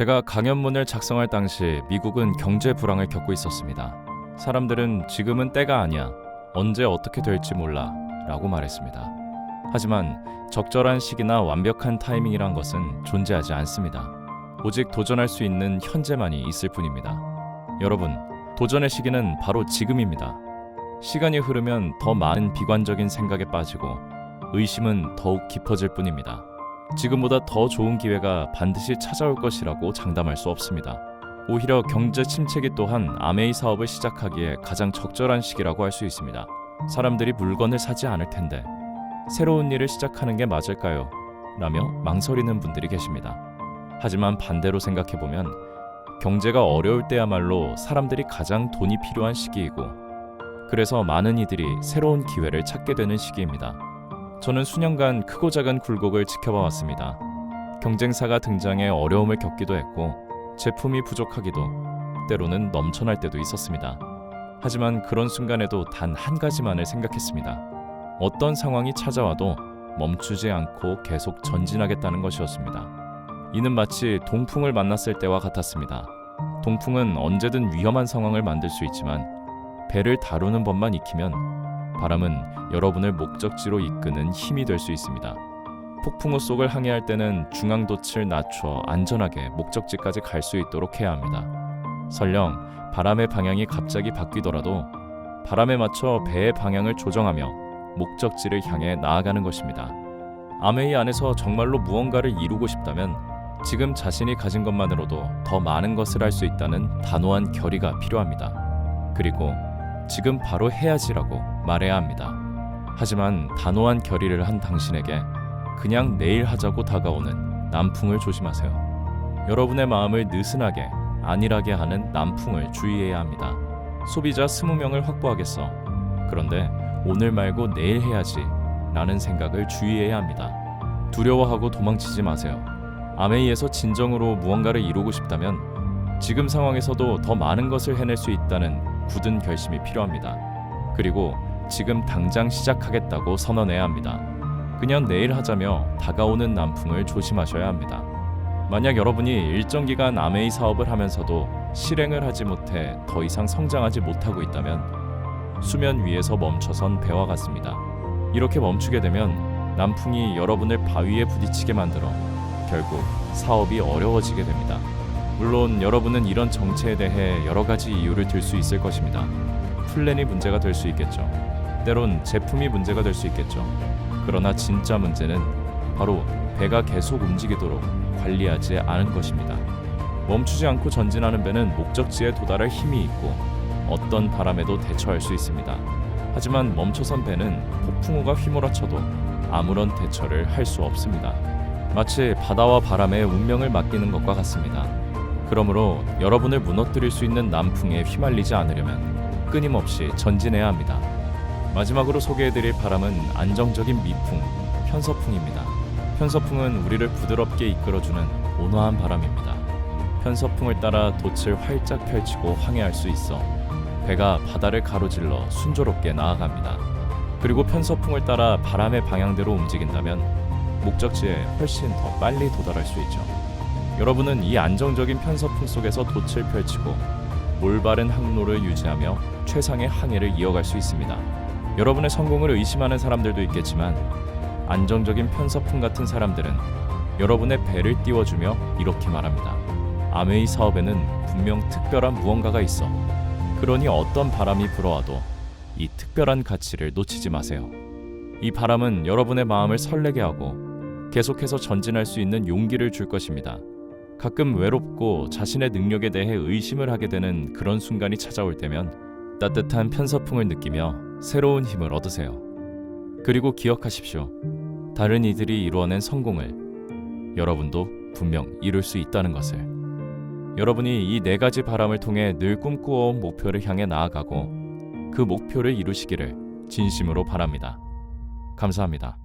제가 강연문을 작성할 당시 미국은 경제 불황을 겪고 있었습니다. 사람들은 지금은 때가 아니야. 언제 어떻게 될지 몰라. 라고 말했습니다. 하지만 적절한 시기나 완벽한 타이밍이란 것은 존재하지 않습니다. 오직 도전할 수 있는 현재만이 있을 뿐입니다. 여러분, 도전의 시기는 바로 지금입니다. 시간이 흐르면 더 많은 비관적인 생각에 빠지고 의심은 더욱 깊어질 뿐입니다. 지금보다 더 좋은 기회가 반드시 찾아올 것이라고 장담할 수 없습니다. 오히려 경제 침체기 또한 아메이 사업을 시작하기에 가장 적절한 시기라고 할 수 있습니다. 사람들이 물건을 사지 않을 텐데 새로운 일을 시작하는 게 맞을까요? 라며 망설이는 분들이 계십니다. 하지만 반대로 생각해 보면 경제가 어려울 때야말로 사람들이 가장 돈이 필요한 시기이고 그래서 많은 이들이 새로운 기회를 찾게 되는 시기입니다. 저는 수년간 크고 작은 굴곡을 지켜봐 왔습니다. 경쟁사가 등장해 어려움을 겪기도 했고 제품이 부족하기도 때로는 넘쳐날 때도 있었습니다. 하지만 그런 순간에도 단 한 가지만을 생각했습니다. 어떤 상황이 찾아와도 멈추지 않고 계속 전진하겠다는 것이었습니다. 이는 마치 동풍을 만났을 때와 같았습니다. 동풍은 언제든 위험한 상황을 만들 수 있지만 배를 다루는 법만 익히면 바람은 여러분을 목적지로 이끄는 힘이 될 수 있습니다. 폭풍우 속을 항해할 때는 중앙도치를 낮춰 안전하게 목적지까지 갈 수 있도록 해야 합니다. 설령 바람의 방향이 갑자기 바뀌더라도 바람에 맞춰 배의 방향을 조정하며 목적지를 향해 나아가는 것입니다. 아메이 안에서 정말로 무언가를 이루고 싶다면 지금 자신이 가진 것만으로도 더 많은 것을 할 수 있다는 단호한 결의가 필요합니다. 그리고 지금 바로 해야지라고 말해야 합니다. 하지만 단호한 결의를 한 당신에게 그냥 내일 하자고 다가오는 남풍을 조심하세요. 여러분의 마음을 느슨하게 안일하게 하는 남풍을 주의해야 합니다. 소비자 20명을 확보하겠어. 그런데 오늘 말고 내일 해야지 라는 생각을 주의해야 합니다. 두려워하고 도망치지 마세요. 아메이에서 진정으로 무언가를 이루고 싶다면 지금 상황에서도 더 많은 것을 해낼 수 있다는 굳은 결심이 필요합니다. 그리고 지금 당장 시작하겠다고 선언해야 합니다. 그냥 내일 하자며 다가오는 남풍을 조심하셔야 합니다. 만약 여러분이 일정 기간 아메이 사업을 하면서도 실행을 하지 못해 더 이상 성장하지 못하고 있다면 수면 위에서 멈춰선 배와 같습니다. 이렇게 멈추게 되면 남풍이 여러분을 바위에 부딪히게 만들어 결국 사업이 어려워지게 됩니다. 물론 여러분은 이런 정체에 대해 여러 가지 이유를 들 수 있을 것입니다. 플랜이 문제가 될 수 있겠죠. 때론 제품이 문제가 될 수 있겠죠. 그러나 진짜 문제는 바로 배가 계속 움직이도록 관리하지 않은 것입니다. 멈추지 않고 전진하는 배는 목적지에 도달할 힘이 있고 어떤 바람에도 대처할 수 있습니다. 하지만 멈춰선 배는 폭풍우가 휘몰아쳐도 아무런 대처를 할 수 없습니다. 마치 바다와 바람에 운명을 맡기는 것과 같습니다. 그러므로 여러분을 무너뜨릴 수 있는 남풍에 휘말리지 않으려면 끊임없이 전진해야 합니다. 마지막으로 소개해드릴 바람은 안정적인 미풍, 편서풍입니다. 편서풍은 우리를 부드럽게 이끌어주는 온화한 바람입니다. 편서풍을 따라 돛을 활짝 펼치고 항해할 수 있어 배가 바다를 가로질러 순조롭게 나아갑니다. 그리고 편서풍을 따라 바람의 방향대로 움직인다면 목적지에 훨씬 더 빨리 도달할 수 있죠. 여러분은 이 안정적인 편서풍 속에서 돛을 펼치고 올바른 항로를 유지하며 최상의 항해를 이어갈 수 있습니다. 여러분의 성공을 의심하는 사람들도 있겠지만 안정적인 편서풍 같은 사람들은 여러분의 배를 띄워주며 이렇게 말합니다. 아메이 사업에는 분명 특별한 무언가가 있어. 그러니 어떤 바람이 불어와도 이 특별한 가치를 놓치지 마세요. 이 바람은 여러분의 마음을 설레게 하고 계속해서 전진할 수 있는 용기를 줄 것입니다. 가끔 외롭고 자신의 능력에 대해 의심을 하게 되는 그런 순간이 찾아올 때면 따뜻한 편서풍을 느끼며 새로운 힘을 얻으세요. 그리고 기억하십시오. 다른 이들이 이루어낸 성공을 여러분도 분명 이룰 수 있다는 것을. 여러분이 이 네 가지 바람을 통해 늘 꿈꾸어온 목표를 향해 나아가고 그 목표를 이루시기를 진심으로 바랍니다. 감사합니다.